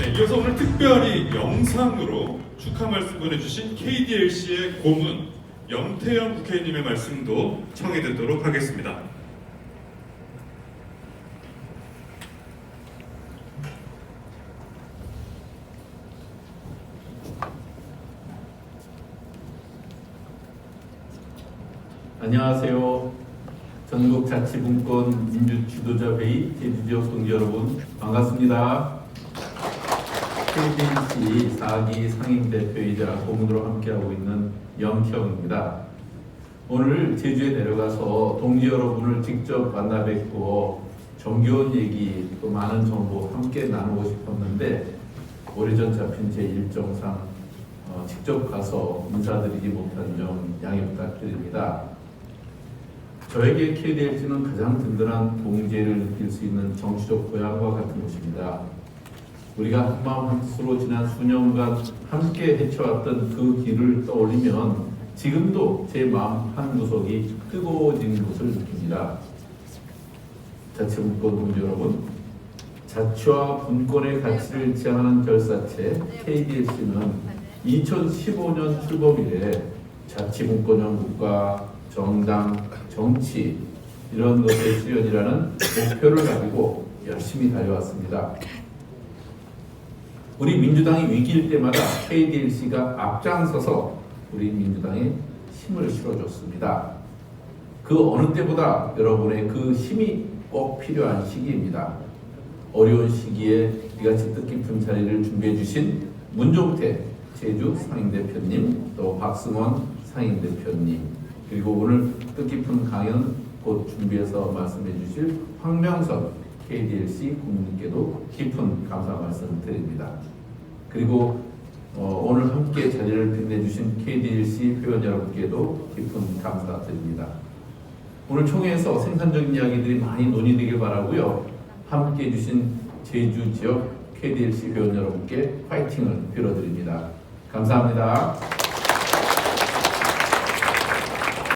네, 이어서 오늘 특별히 영상으로 축하 말씀 보내주신 KDLC의 고문 염태영 국회의원님의 말씀도 청해 듣도록 하겠습니다. 안녕하세요. 전국 자치분권 민주지도자회의 제주지역 동지 여러분 반갑습니다. KBC 4기 상임대표이자 고문으로 함께하고 있는 영태영입니다. 오늘 제주에 내려가서 동지 여러분을 직접 만나 뵙고 정겨운 얘기 또 많은 정보 함께 나누고 싶었는데 오래전 잡힌 제 일정상 어, 직접 가서 인사드리지 못한 점 양해 부탁드립니다. 저에게 KDLC는 가장 든든한 동지를 느낄 수 있는 정치적 고향과 같은 곳입니다. 우리가 한마음 한뜻으로 지난 수년간 함께 헤쳐왔던 그 길을 떠올리면 지금도 제 마음 한 구석이 뜨거워지는 것을 느낍니다. 자치분권 동지 여러분, 자치와 분권의 가치를 지향하는 결사체 KDLC는 2015년 출범 이래 자치분권형 국가, 정당, 정치 이런 것의 수련이라는 목표를 가지고 열심히 달려왔습니다. 우리 민주당이 위기일 때마다 KDLC가 앞장서서 우리 민주당에 힘을 실어줬습니다. 그 어느 때보다 여러분의 그 힘이 꼭 필요한 시기입니다. 어려운 시기에 이같이 뜻깊은 자리를 준비해 주신 문종태 제주 상임대표님 또 박승원 상임대표님 그리고 오늘 뜻깊은 강연 곧 준비해서 말씀해 주실 황명선 KDLC 국민께도 깊은 감사 말씀 드립니다. 그리고 어, 오늘 함께 자리를 빛내주신 KDLC 회원 여러분께도 깊은 감사 드립니다. 오늘 총회에서 생산적인 이야기들이 많이 논의되길 바라고요. 함께 해주신 제주 지역 KDLC 회원 여러분께 파이팅을 빌어드립니다. 감사합니다.